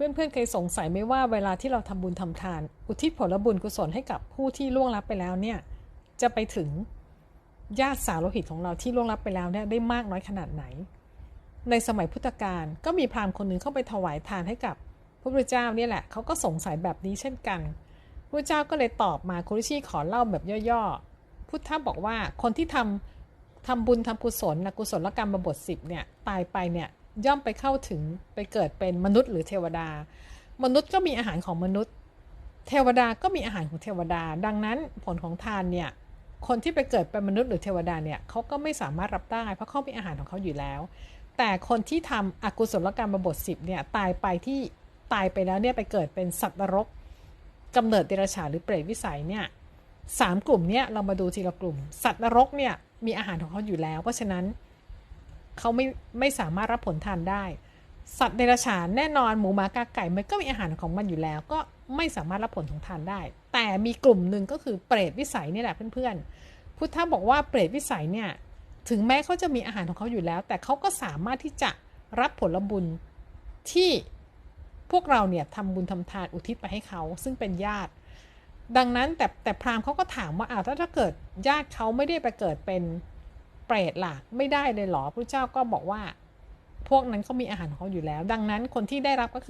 พื่อนๆเคยสงสัยไหมว่าเวลาที่เราทำบุญทำทาน อุทิศผลบุญกุศลให้กับผู้ที่ล่วงลับไปแล้วเนี่ยจะไปถึงญาติสาวโลหิตของเราที่ล่วงลับไปแล้วเนี่ยได้มากน้อยขนาดไหน ในสมัยพุทธกาลก็มีพราหมณ์คนหนึ่งเข้าไปถวายทานให้กับพระพุทธเจ้าเนี่ยแหละเขาก็สงสัยแบบนี้เช่นกันพระเจ้าก็เลยตอบมาคุริชีขอเล่าแบบย่อๆพุทธะบอกว่าคนที่ทำทำบุญทำกุศลนะกุศลกรรมบทสิบเนี่ยตายไปเนี่ย ย่อมไปเข้าถึงไปเกิดเป็นมนุษย์หรือเทวดา มนุษย์ก็มีอาหารของมนุษย์ เทวดาก็มีอาหารของเทวดา ดังนั้นผลของทานเนี่ย คนที่ไปเกิดเป็นมนุษย์หรือเทวดาเนี่ยเขาก็ไม่สามารถรับได้ เพราะเขามีอาหารของเขาอยู่แล้ว แต่คนที่ทำอกุศลกรรมบทสิบเนี่ยตายไปที่ตายไปแล้วเนี่ยไปเกิดเป็นสัตว์นรกกำเนิดเดรัจฉานหรือเปรตวิสัยเนี่ยสามกลุ่มเนี่ยเรามาดูทีละกลุ่ม สัตว์นรกเนี่ยมีอาหารของเขาอยู่แล้ว เพราะฉะนั้น เขาไม่ไม่สามารถรับผลทานได้ สัตว์เดรัจฉานแน่นอนหมูหมากาไก่มันก็มีอาหารของมันอยู่แล้ว ก็ไม่สามารถรับผลของทานได้ แต่มีกลุ่มหนึ่งก็คือเปรตวิสัยนี่แหละเพื่อนๆพุทธะบอกว่าเปรตวิสัยเนี่ยถึงแม้เขาจะมีอาหารของเขาอยู่แล้ว แต่เขาก็สามารถที่จะรับผลบุญที่พวกเราเนี่ยทำบุญทำทานอุทิศไปให้เขาซึ่งเป็นญาติ ดังนั้นแต่แต่พราหมณ์เขาก็ถามว่าอ้าวถ้าถ้าเกิดญาติเขาไม่ได้ไปเกิดเป็น เปรตล่ะ ไม่ได้เลยหรอพระเจ้าก็บอกว่า พวกนั้นเขามีอาหารของเขาอยู่แล้ว ดังนั้นคนที่ได้รับก็คือ